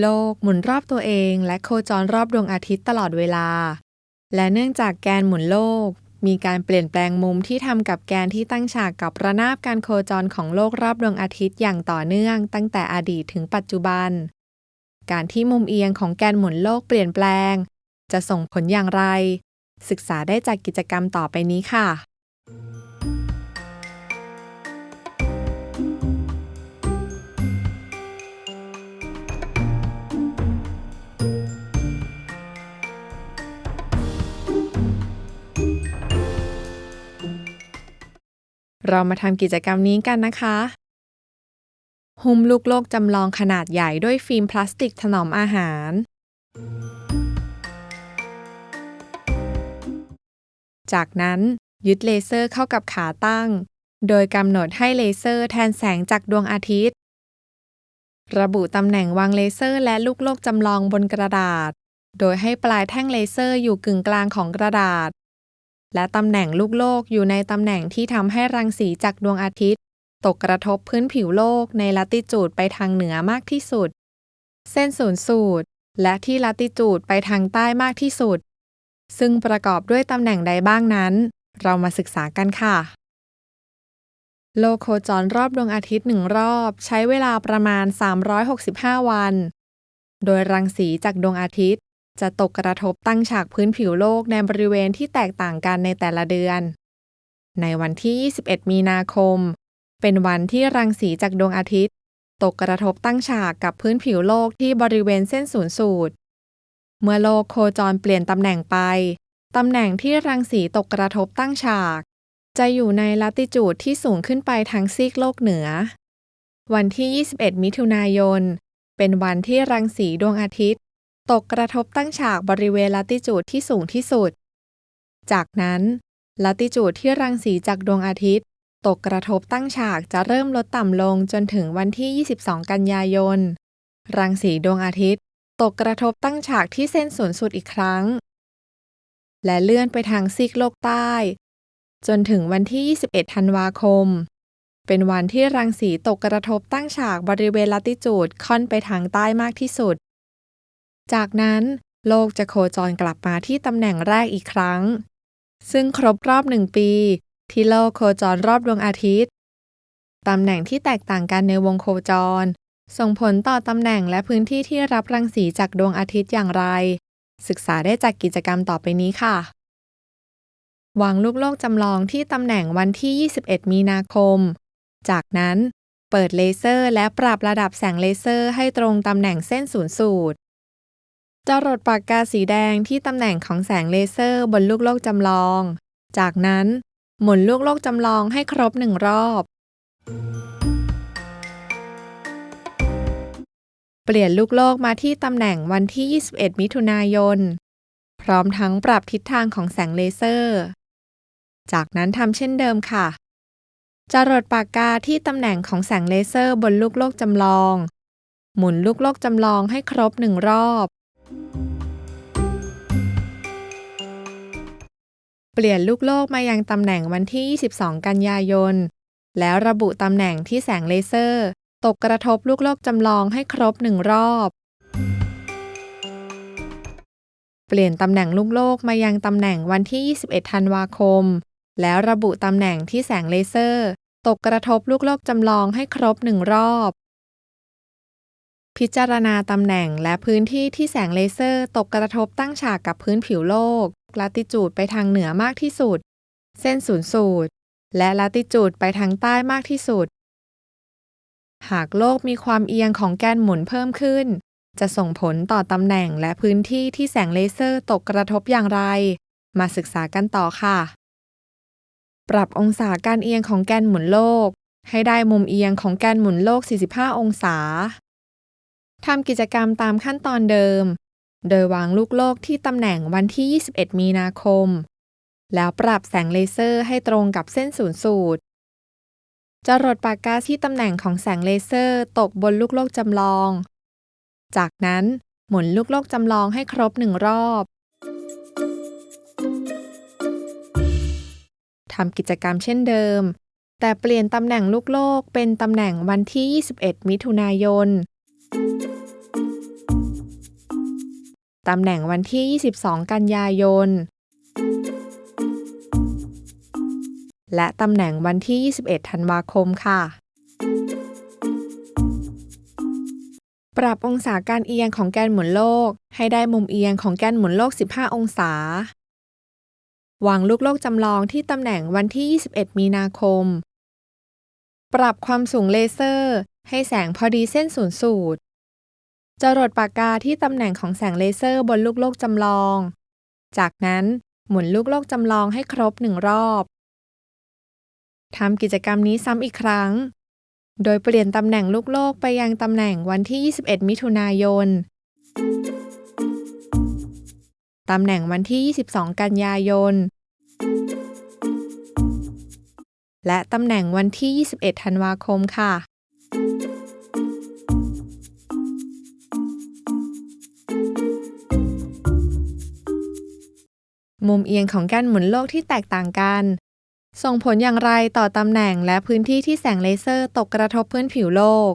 โลกหมุนรอบตัวเองและโคจรรอบดวงอาทิตย์ตลอดเวลา และเนื่องจากแกนหมุนโลก มีการเปลี่ยนแปลงมุมที่ทำกับแกนที่ตั้งฉากกับระนาบการโคจรของโลกรอบดวงอาทิตย์อย่างต่อเนื่อง ตั้งแต่อดีตถึงปัจจุบัน การที่มุมเอียงของแกนหมุนโลกเปลี่ยนแปลง จะส่งผลอย่างไร ศึกษาได้จากกิจกรรมต่อไปนี้ค่ะ เรามาทำกิจกรรมนี้กันนะคะหุ้มลูกโลกจำลองขนาดใหญ่ด้วยฟิล์มพลาสติกถนอมอาหาร จากนั้นยึดเลเซอร์เข้ากับขาตั้ง โดยกำหนดให้เลเซอร์แทนแสงจากดวงอาทิตย์ ระบุตำแหน่งวางเลเซอร์และลูกโลกจำลองบนกระดาษ โดยให้ปลายแท่งเลเซอร์อยู่กึ่งกลางของกระดาษ และตำแหน่งลูกโลกอยู่ในตำแหน่งที่ทำให้รังสีจากดวงอาทิตย์ ตกกระทบพื้นผิวโลกในลัติจูดไปทางเหนือมากที่สุด เส้นศูนย์สูตร และที่ลัติจูดไปทางใต้มากที่สุด ซึ่งประกอบด้วยตำแหน่งใดบ้างนั้น เรามาศึกษากันค่ะ โลกโคจรรอบดวงอาทิตย์หนึ่งรอบ ใช้เวลาประมาณ 365 วัน โดยรังสีจากดวงอาทิตย์ จะตกกระทบตั้งฉากพื้นผิวโลกในบริเวณที่แตกต่างกันในแต่ละเดือน ในวันที่ 21 มีนาคม เป็นวันที่รังสีจากดวงอาทิตย์ ตกกระทบตั้งฉากกับพื้นผิวโลกที่บริเวณเส้นศูนย์สูตร เมื่อโลกโคจรเปลี่ยนตำแหน่งไป ตำแหน่งที่รังสีตกกระทบตั้งฉาก จะอยู่ในลัติจูดที่สูงขึ้นไปทางซีกโลกเหนือ วันที่ 21 มิถุนายน เป็นวันที่รังสีดวงอาทิตย์ ตกกระทบตั้งฉากบริเวณลัติจูดที่สูงที่สุด จากนั้นลัติจูดที่รังสีจากดวงอาทิตย์ ตกกระทบตั้งฉากจะเริ่มลดต่ำลงจนถึงวันที่ 22 กันยายน รังสีดวงอาทิตย์ ตกกระทบตั้งฉากที่เส้นศูนย์สูตรอีกครั้ง และเลื่อนไปทางซีกโลกใต้ จนถึงวันที่ 21 ธันวาคม เป็นวันที่รังสีตกกระทบตั้งฉากบริเวณลัติจูดค่อนไปทางใต้มากที่สุด จากนั้นโลกจะโคจรกลับมาที่ตำแหน่งแรกอีกครั้ง ซึ่งครบรอบหนึ่งปี ที่โลกโคจรรอบดวงอาทิตย์ ตำแหน่งที่แตกต่างกันในวงโคจร ส่งผลต่อตำแหน่งและพื้นที่ที่รับรังสีจากดวงอาทิตย์อย่างไร ศึกษาได้จากกิจกรรมต่อไปนี้ค่ะ วางลูกโลกจำลองที่ตำแหน่งวันที่ 21 มีนาคม จากนั้นเปิดเลเซอร์และปรับระดับแสงเลเซอร์ให้ตรงตำแหน่งเส้นศูนย์สูตร จรดปากกาสีแดงที่ตำแหน่งของแสงเลเซอร์บนลูกโลกจำลอง จากนั้นหมุนลูกโลกจำลองให้ครบหนึ่งรอบ เปลี่ยนลูกโลกมาที่ตำแหน่งวันที่ 21 มิถุนายน พร้อมทั้งปรับทิศทางของแสงเลเซอร์ จากนั้นทำเช่นเดิมค่ะ จรดปากกาที่ตำแหน่งของแสงเลเซอร์บนลูกโลกจำลอง หมุนลูกโลกจำลองให้ครบหนึ่งรอบ เปลี่ยนลูกโลกมายังตำแหน่งวันที่ 22 กันยายน แล้วระบุตำแหน่งที่แสงเลเซอร์ ตกกระทบลูกโลกจำลองให้ครบหนึ่งรอบ เปลี่ยนตำแหน่งลูกโลกมายังตำแหน่งวันที่ 21 ธันวาคม แล้วระบุตำแหน่งที่แสงเลเซอร์ ตกกระทบลูกโลกจำลองให้ครบหนึ่งรอบ พิจารณาตำแหน่งและพื้นที่ที่แสงเลเซอร์ตกกระทบตั้งฉากกับพื้นผิวโลก ลัติจูดไปทางเหนือมากที่สุด เส้นศูนย์สูตร และลัติจูดไปทางใต้มากที่สุด หากโลกมีความเอียงของแกนหมุนเพิ่มขึ้น จะส่งผลต่อตำแหน่งและพื้นที่ที่แสงเลเซอร์ตกกระทบอย่างไร มาศึกษากันต่อค่ะ ปรับองศาการเอียงของแกนหมุนโลก ให้ได้มุมเอียงของแกนหมุนโลก 45 องศา ทำกิจกรรมตามขั้นตอนเดิม โดยวางลูกโลกที่ตำแหน่งวันที่ 21 มีนาคม แล้วปรับแสงเลเซอร์ให้ตรงกับเส้นศูนย์สูตรจรดปากกาที่ตำแหน่งของแสงเลเซอร์ตกบนลูกโลกจำลอง จากนั้นหมุนลูกโลกจำลองให้ครบหนึ่งรอบทำกิจกรรมเช่นเดิม แต่เปลี่ยนตำแหน่งลูกโลกเป็นตำแหน่งวันที่ 21 มิถุนายน ตำแหน่งวันที่ 22 กันยายน และตำแหน่งวันที่ 21 ธันวาคมค่ะ ปรับองศาการเอียงของแกนหมุนโลก ให้ได้มุมเอียงของแกนหมุนโลก 15 องศาวางลูกโลกจำลองที่ตำแหน่งวันที่ 21 มีนาคม ปรับความสูงเลเซอร์ ให้แสงพอดีเส้นศูนย์สูตร จรดปากกาที่ตำแหน่งของแสงเลเซอร์บนลูกโลกจำลอง จากนั้นหมุนลูกโลกจำลองให้ครบหนึ่งรอบทำกิจกรรมนี้ซ้ำอีกครั้ง โดยเปลี่ยนตำแหน่งลูกโลกไปยังตำแหน่งวันที่ 21 มิถุนายน ตำแหน่งวันที่ 22 กันยายน และตำแหน่งวันที่ 21 ธันวาคมค่ะ มุมเอียงของแกนหมุนโลกที่แตกต่างกัน ส่งผลอย่างไรต่อตำแหน่งและพื้นที่ที่แสงเลเซอร์ตกกระทบพื้นผิวโลก